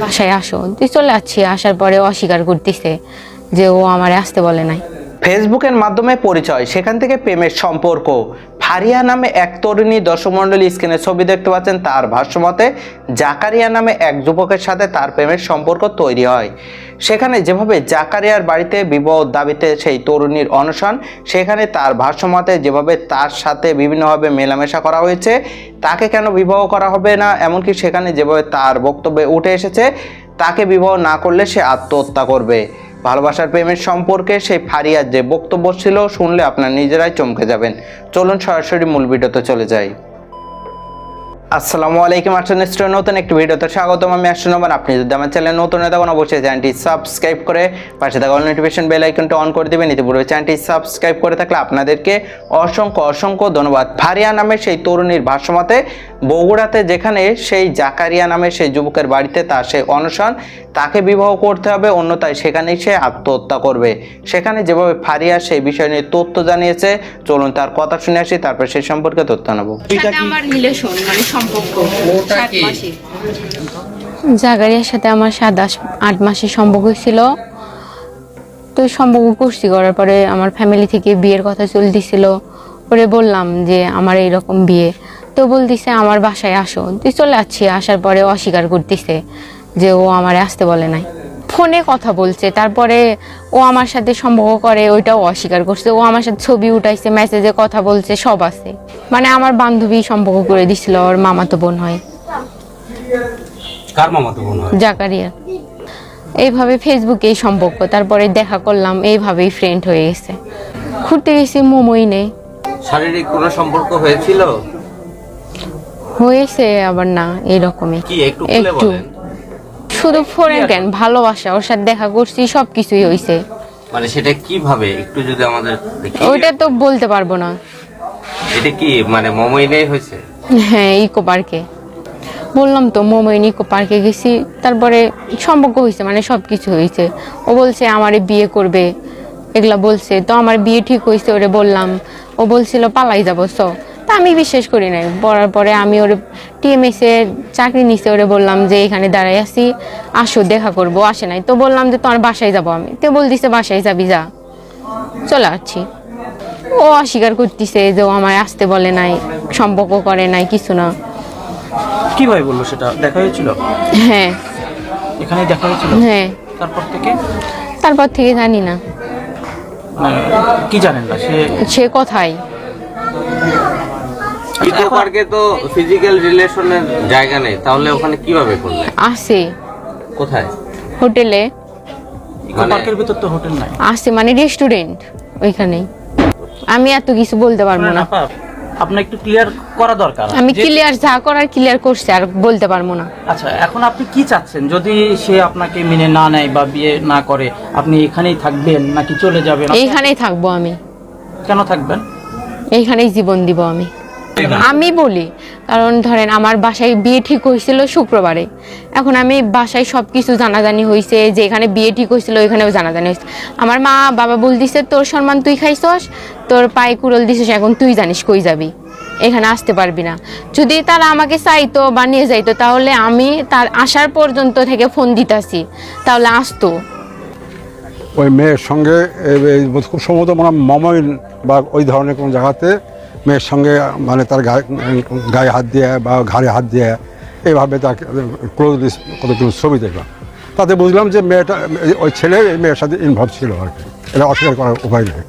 বাসায় আসো। তুই চলে আসছি আসার পরে অস্বীকার করতেছে যে ও আমার আসতে বলে নাই। ফেসবুকের মাধ্যমে পরিচয়, সেখান থেকে প্রেমের সম্পর্ক। ফারিয়া নামে এক তরুণী দর্শকমণ্ডলী স্ক্রিনে ছবি দেখতে পাচ্ছেন, তার ভাষ্যমতে, জাকারিয়া নামে এক যুবকের সাথে তার প্রেমের সম্পর্ক তৈরি হয়। সেখানে যেভাবে জাকারিয়ার বাড়িতে বিবাহ দাবিতে সেই তরুণীর অনশন, সেখানে তার ভাষ্যমতে যেভাবে তার সাথে বিভিন্নভাবে মেলামেশা করা হয়েছে, তাকে কেন বিবাহ করা হবে না, এমনকি সেখানে যেভাবে তার বক্তব্যে উঠে এসেছে, তাকে বিবাহ না করলে সে আত্মহত্যা করবে। ভালোবাসার প্রেমের সম্পর্কে সেই ফারিয়ার যে বক্তব্য ছিল শুনলে আপনার নিজেরাই চমকে যাবেন। চলুন সরাসরি মূল ভিডিওতে চলে যাই। আসসালামু আলাইকুম আর্টন স্টোর নতুন একটি ভিডিওতে স্বাগতম। আমি আসুন আমার আপনি যদি আমার চ্যানেল নতুন হয়ে থাকুন, অবশ্যই চ্যানেলটি সাবস্ক্রাইব করে পাশে থাকা নোটিফিকেশন বেল আইকনটা অন করে দেবেন। ইতিপূর্বে চ্যানেলটি সাবস্ক্রাইব করে থাকলে আপনাদেরকে অসংখ্য অসংখ্য ধন্যবাদ। ফারিয়া নামে সেই তরুণীর ভাষ্যমতে বগুড়াতে যেখানে সেই জাকারিয়া নামে সেই যুবকের বাড়িতে তার সেই অনশন তাকে বিবাহ করতে হবে অন্যথায় সেখানেই সে আত্মহত্যা করবে। সেখানে যেভাবে ফারিয়া সেই বিষয় নিয়ে তথ্য জানিয়েছে চলুন তার কথা শুনে আসি তারপর সেই সম্পর্কে তথ্য নেব। আমার রিলেশন মানে সম্পর্ক? জাগারিয়ার সাথে আমার সাত আট মাসের সম্পর্ক ছিল। তো সম্পর্ক করছি করার পরে আমার ফ্যামিলি থেকে বিয়ের কথা চলতেছিল। পরে বললাম যে আমার এইরকম বিয়ে। তো বলতেছে আমার বাসায় আসো। তুই চলে যাচ্ছি আসার পরে অস্বীকার করতেছে যে ও আমারে আসতে বলে নাই। ফোনে কথা বলছে তারপরে ও আমার সাথে সম্পর্ক করে ওইটাও অস্বীকার করছে। ও আমার সাথে ছবি উঠাইছে মেসেজে কথা বলছে সব আছে। মানে আমার বান্ধবী সম্পর্ক করে দিছিল ওর মামাতো বোন হয়। কার মামাতো বোন হয়? জাকারিয়া এইভাবে ফেসবুকেই সম্পর্ক তারপরে দেখা করলাম এইভাবেই ফ্রেন্ড হয়ে গেছে। ঘুরতে গেছি মোমোই নেই শারীরিক কোনো সম্পর্ক হয়েছিল? হয়েছে আবার না এরকমই। একটু শুধু ফোরেন কেন? ভালোবাসা ওর সাথে দেখা করছি সবকিছুই হয়েছে মানে সেটা কীভাবে? একটু যদি আমাদের ওইটা তো বলতে পারব না। এটা কি মানে মমইনেই হয়েছে? হ্যাঁ ইকো পার্কে। বললাম তো মোমোইন ইকো পার্কে গেছি তারপরে সম্পর্ক হয়েছে মানে সব কিছু হয়েছে ও বলছে আমারে বিয়ে করবে। এগুলা বলছে তো আমার বিয়ে ঠিক হয়েছে ওরে বললাম। ও বলছিল পালাই যাব স তা আমি বিশ্বাস করি নাই। পড়ার পরে আমি ওরে টিএমএস চাকরি নিছে ওরে বললাম যে এখানে দাঁড়াই আছি আসো দেখা করব। আসে নাই। তো বললাম যে তোমার বাসায় যাব আমি। তো বল বলতিছে বাসায় যাবি যা। চলে আসছি। ও অস্বীকার করতেছে যে ও আমায় আসতে বলে নাই সম্পর্ক করে নাই কিছু না। কীভাবে বলল সেটা? দেখা হয়েছিল? হ্যাঁ। এখানে দেখা হয়েছিল? হ্যাঁ। তারপর থেকে? তারপর থেকে জানি না। মানে কি জানেন না সে সে কথাই। ইকো পার্কে তো ফিজিক্যাল রিলেশনের জায়গা নেই তাহলে ওখানে কীভাবে করলেন আসে। কোথায়? হোটেলে। ইকো মানে- পার্কের ভিতর তো হোটেল নাই। আসে মানে রেস্টুরেন্ট ওইখানেই। আমি এত কিছু বলতে পারব না আপনার একটু ক্লিয়ার করা দরকার। আমি ক্লিয়ার যা করার ক্লিয়ার করছি আর বলতে পারব না। আচ্ছা এখন আপনি কি চাচ্ছেন? যদি সে আপনাকে মেনে না নেয় বা বিয়ে না করে আপনি এখানেই থাকবেন নাকি চলে যাবেন? এইখানেই থাকব আমি। কেন থাকবেন? এইখানেই জীবন দিব আমি। আমি বলি কারণ ধরেন আমার বাসায় বিয়ে ঠিক হয়েছিল শুক্রবারে। এখন আমি বাসায় সব কিছু জানাজানি হয়েছে যে এখানে বিয়ে ঠিক হয়েছিল ওইখানেও জানাজানি হয়েছে আমার মা বাবা বল দিছে তোর সম্মান তুই খাইছস তোর পায়ে কুড়ল দিছিস এখন তুই জানিস কই যাবি? এখানে আসতে পারবি না। যদি তারা আমাকে চাইতো বা নিয়ে যাইতো তাহলে আমি তার আসার পর্যন্ত থেকে ফোন দিতাছি। তাহলে আসতো। ওই মেয়ের সঙ্গে খুব সম্ভবত মানে মমইন বা ওই ধরনের কোনো জায়গাতে মেয়ের সঙ্গে মানে তার গায়ে গায়ে হাত দিয়ে, বা ঘাড়ে হাত দিয়ে এইভাবে তাকে ক্লোজ কতগুলো ছবি দেখলাম। তাতে বুঝলাম যে মেয়েটা, ওই ছেলে মেয়ের সাথে ইনভলভ ছিল আর কি। এটা অস্বীকার করার উপায় নেই।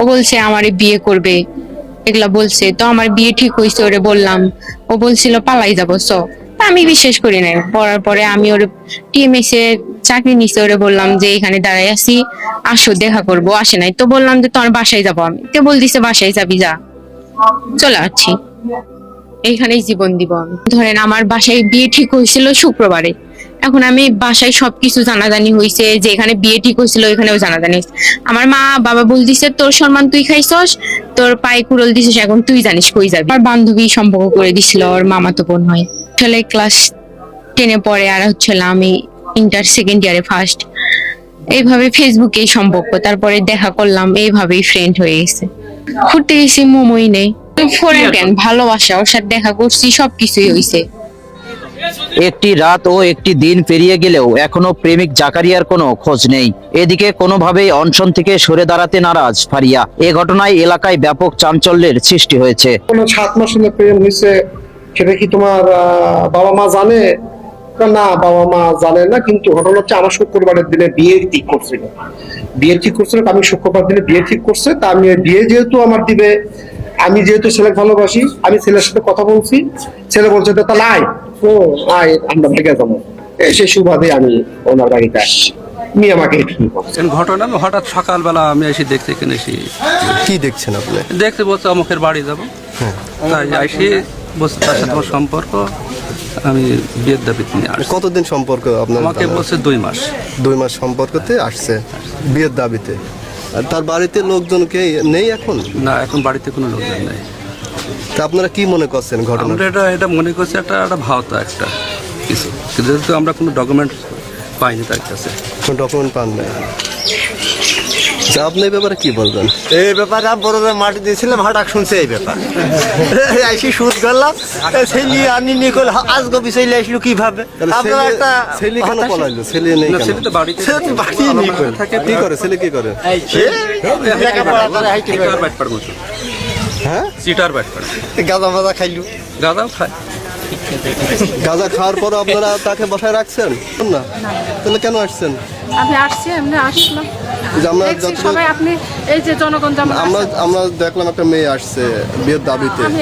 ও বলছে আমার বিয়ে করবে। এগুলা বলছে, তো আমার বিয়ে ঠিক হয়েছে ওরে বললাম। ও বলছিল, পালাই যাব স তা আমি বিশ্বাস করি নাই। পড়ার পরে আমি ওর টিএমএস এ চাকরি নিছে, ওরে বললাম যে এখানে দাঁড়াই আছি, আসো, দেখা করব। আসে নাই। তো বললাম যে তোমার বাসায় যাব আমি। তো বলতিছে, বাসায় যাবি, যা। চলে আসছি। এইখানেই জীবন দিব আমি। ধরেন আমার বাসায় বিয়ে ঠিক হয়েছিল শুক্রবারে। এখন আমি বাসায় সবকিছু জানাজানি হয়েছে যে এখানে বিয়ে ঠিক হয়েছিল এখানেও জানাজানি হয়েছে আমার মা, বাবা বল দিছে তোর সম্মান তুই খাইছস, তোর পায়ে কুড়ল দিছিস, এখন তুই জানিস কই যাবি। আমার বান্ধবী সম্পর্ক করে দিছিল, ওর মামাতো বোন হয়। আসলে ক্লাস টেনে পরে আর হচ্ছিল আমি ইন্টার সেকেন্ড ইয়ারে ফার্স্ট এইভাবে ফেসবুকেই সম্পর্ক তারপরে দেখা করলাম এইভাবেই ফ্রেন্ড হয়ে গেছে। ঘুরতে গেছি মোমোই নেই। ফোরেন কেন ভালোবাসা ওর সাথে দেখা করছি সবকিছুই হইছে। একটি রাত ও একটি দিন পেরিয়ে গেলেও এখনও প্রেমিক জাকারিয়ার কোনো খোঁজ নেই। এদিকে কোনোভাবেই অনশন থেকে সরে দাঁড়াতে নারাজ ফারিয়া। এ ঘটনায় এলাকায় ব্যাপক চাঞ্চল্যের সৃষ্টি হয়েছে। কোনো সাত মাস হলে প্রেম হয়েছে? সেটা কি তোমার বাবা মা জানে? না বাবা মা জানে না কিন্তু ঘটনা হচ্ছে আমার শুক্রবারের দিনে বিয়ে ঠিক করছিল বিয়ে ঠিক করছিল আমি শুক্রবার দিনে বিয়ে ঠিক করছে তা আমি বিয়ে যেহেতু আমার দিবে আমি যেহেতু ছেলে ভালোবাসি আমি ছেলের সাথে কথা বলছি ছেলে বলছে তো তাহলে আয়। ও আয় আমরা ভেগে যাব। এই সেই সুবাদে আমি ওনার বাড়িতে আসছি উনি আমাকে ঘটনা আমি হঠাৎ সকালবেলা আমি এসে দেখতে এসে কি দেখছেন আপনি? দেখতে বলছে অমুকের বাড়ি যাব। তাই এসে বলছে তার সাথে আমার সম্পর্ক আমি বিয়ের দাবিতে নিয়ে আসছি। কতদিন সম্পর্ক আপনার? আমাকে বলছে দুই মাস। দুই মাস সম্পর্কতে আসছে বিয়ের দাবিতে। আর তার বাড়িতে লোকজনকে নেই এখন? না এখন বাড়িতে কোনো লোকজন নেই। তা আপনারা কি মনে করছেন ঘটনা? আমরা এটা এটা মনে করছি একটা একটা ভাওতা একটা কিছু। যেহেতু আমরা কোনো ডকুমেন্ট পাইনি তার কাছে। কোনো ডকুমেন্ট পান নাই আপনি এই ব্যাপারে কি বলবেন? এই ব্যাপারে আমি বড়দের মাটি দিয়েছিলাম হঠাৎ শুনছে এই ব্যাপার। সুদ করলাম ছেলে আনি নিয়ে করলে আজকে বিষয় আসলো কীভাবে? আপনারা একটা ছেলে কেন পলাইলো? ছেলে নেই না ছেলে তো বাড়িতে ছেলে তো বাড়িতেই নেই থাকে কি করে? ছেলে কি করে? লেখাপড়া হাইটে হ্যাঁ? সিটার ব্যাট পার গাঁদা মাদা খাইলু। গাঁদাও খায়। গাঁজা খাওয়ার পর আপনারা তাকে বসায় রাখছেন? না। তাহলে কেন আসছেন? আমি আসছি এমনি আসলাম। সবাই আপনি এই যে জনগণ আমরা আমরা দেখলাম একটা মেয়ে আসছে বিয়ের দাবিতে। আমি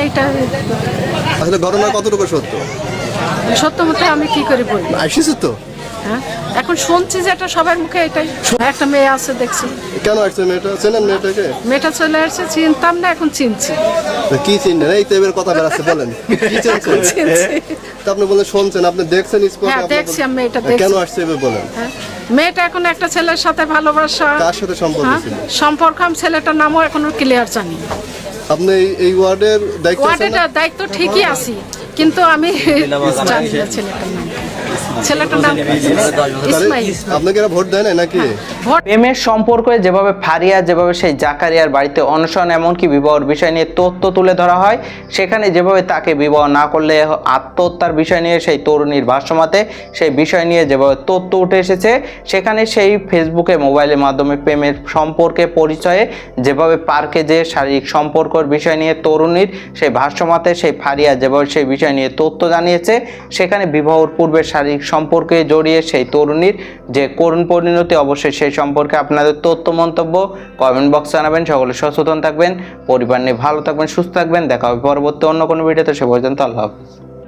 আসলে ঘটনা কতটুকু সত্য? সত্য মতে আমি কি করে বলব? আসিস তো। হ্যাঁ? এখন শুনছি যে এটা সবার মুখে এটাই। একটা মেয়ে আছে দেখছি। কেন আসছে মেয়েটা? চেনেন মেয়েটাকে? মেয়েটা চলে আসছে চিনতাম না এখন চিনছি। কি চিনলেন? এই তো এবার কথা বেরাচ্ছে বলেন। কি চিনছেন? আপনি বলে শুনছেন আপনি দেখছেন হ্যাঁ, দেখছি আমি এটা কেন আসছে এবার বলেন? হ্যাঁ। মেয়েটা এখন একটা ছেলের সাথে ভালোবাসা। কার সাথে সম্পর্ক হ্যাঁ, ছিল? সম্পর্ক আম ছেলেটার নামও এখনও ক্লিয়ার জানি। আপনি এই- ওয়ার্ডের দায়িত্ব ওয়ার্ডের দায়িত্ব ঠিকই আছি। কিন্তু আমি জানি না ছেলেটার নাম। ছেলেটার নাম ইসমাইল। আপনাকে ভোট দেয় না নাকি? প্রেমের সম্পর্কে যেভাবে ফারিয়া যেভাবে সেই জাকারিয়ার বাড়িতে অনশন এমনকি বিবাহর বিষয় নিয়ে তথ্য তুলে ধরা হয় সেখানে যেভাবে তাকে বিবাহ না করলে আত্মহত্যার বিষয় নিয়ে সেই তরুণীর ভাষ্যমতে সেই বিষয় নিয়ে যেভাবে তথ্য উঠে এসেছে সেখানে সেই ফেসবুকে মোবাইলের মাধ্যমে প্রেমের সম্পর্কে পরিচয়ে যেভাবে পার্কে যে শারীরিক সম্পর্কের বিষয় নিয়ে তরুণীর সেই ভাষ্যমতে সেই ফারিয়া যেভাবে সেই বিষয় নিয়ে তথ্য জানিয়েছে। সেখানে বিবাহর পূর্বে শারীরিক সম্পর্কে জড়িয়ে সেই তরুণীর যে করুণ পরিণতি, অবশ্যই সেই সম্পর্কে আপনাদের তথ্য, মন্তব্য কমেন্ট বক্স জানাবেন। সকলে সচেতন থাকবেন। পরিবার নিয়ে ভালো থাকবেন, সুস্থ থাকবেন। দেখা হবে পরবর্তী অন্য কোনো ভিডিওতে। সে পর্যন্ত আল্লাহ হাফিজ।